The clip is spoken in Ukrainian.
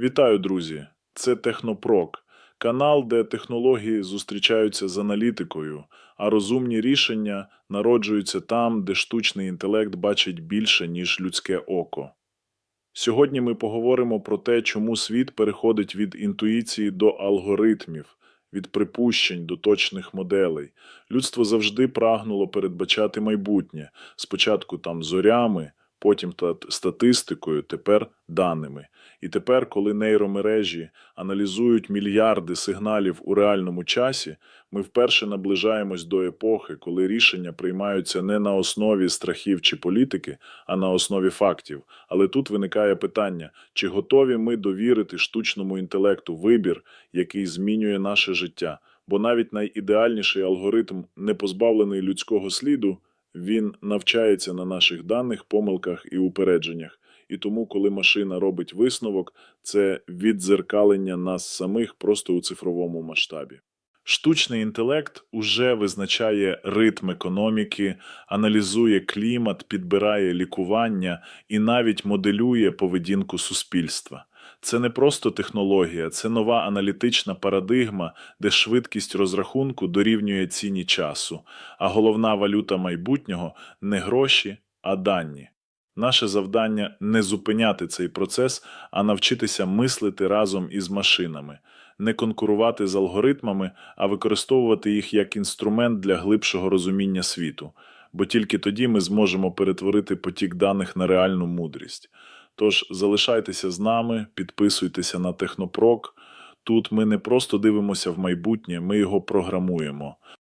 Вітаю, друзі! Це Технопрок, канал, де технології зустрічаються з аналітикою, а розумні рішення народжуються там, де штучний інтелект бачить більше, ніж людське око. Сьогодні ми поговоримо про те, чому світ переходить від інтуїції до алгоритмів, від припущень до точних моделей. Людство завжди прагнуло передбачати майбутнє, спочатку там зорями, потім та статистикою, тепер даними. І тепер, коли нейромережі аналізують мільярди сигналів у реальному часі, ми вперше наближаємось до епохи, коли рішення приймаються не на основі страхів чи політики, а на основі фактів. Але тут виникає питання: чи готові ми довірити штучному інтелекту вибір, який змінює наше життя? Бо навіть найідеальніший алгоритм, не позбавлений людського сліду, він навчається на наших даних, помилках і упередженнях. І тому, коли машина робить висновок, це віддзеркалення нас самих просто у цифровому масштабі. Штучний інтелект уже визначає ритм економіки, аналізує клімат, підбирає лікування і навіть моделює поведінку суспільства. Це не просто технологія, це нова аналітична парадигма, де швидкість розрахунку дорівнює ціні часу, а головна валюта майбутнього не гроші, а дані. Наше завдання не зупиняти цей процес, а навчитися мислити разом із машинами, не конкурувати з алгоритмами, а використовувати їх як інструмент для глибшого розуміння світу, бо тільки тоді ми зможемо перетворити потік даних на реальну мудрість. Тож залишайтеся з нами, підписуйтеся на Технопрок. Тут ми не просто дивимося в майбутнє, ми його програмуємо.